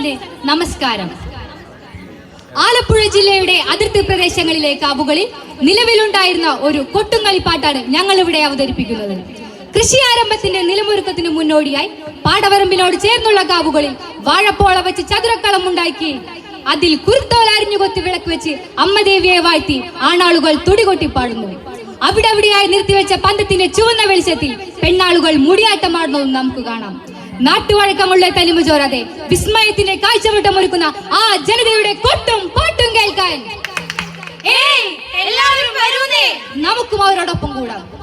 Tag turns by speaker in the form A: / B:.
A: സദസ്സിന് നമസ്കാരം. ആലപ്പുഴ ജില്ലയുടെ അതിർത്തി പ്രദേശങ്ങളിലെ കാവുകളിൽ നിലവിലുണ്ടായിരുന്ന ഒരു കൊട്ടുങ്കളിപ്പാട്ടാണ് ഞങ്ങൾ ഇവിടെ അവതരിപ്പിക്കുന്നത്. കൃഷി ആരംഭത്തിന്റെ നിലമൊരുക്കത്തിന് മുന്നോടിയായി പാടവരമ്പിനോട് ചേർന്നുള്ള കാവുകളിൽ വാഴപ്പോള വെച്ച് ചതുരക്കളം ഉണ്ടാക്കി അതിൽ കുരുത്തോൽ അരിഞ്ഞു കൊത്തി വിളക്ക് വെച്ച് അമ്മദേവിയെ വാഴ്ത്തി ആണാളുകൾ തുടികൊട്ടി പാടുന്നു. അവിടെ അവിടെയായി നിർത്തിവെച്ച പന്തത്തിന്റെ ചുവന്ന വെളിച്ചത്തിൽ പെണ്ണാളുകൾ മുടിയാട്ടമാടുന്നതും നമുക്ക് കാണാം. നാട്ടുവഴക്കമുള്ള തനിമ ചോരാതെ വിസ്മയത്തിന്റെ കാഴ്ചവട്ടം ഒരുക്കുന്ന ആ ജനതയുടെ കൊട്ടും പാട്ടും കേൾക്കാൻ. എല്ലാവരും നമുക്കും അവരോടൊപ്പം കൂടാം.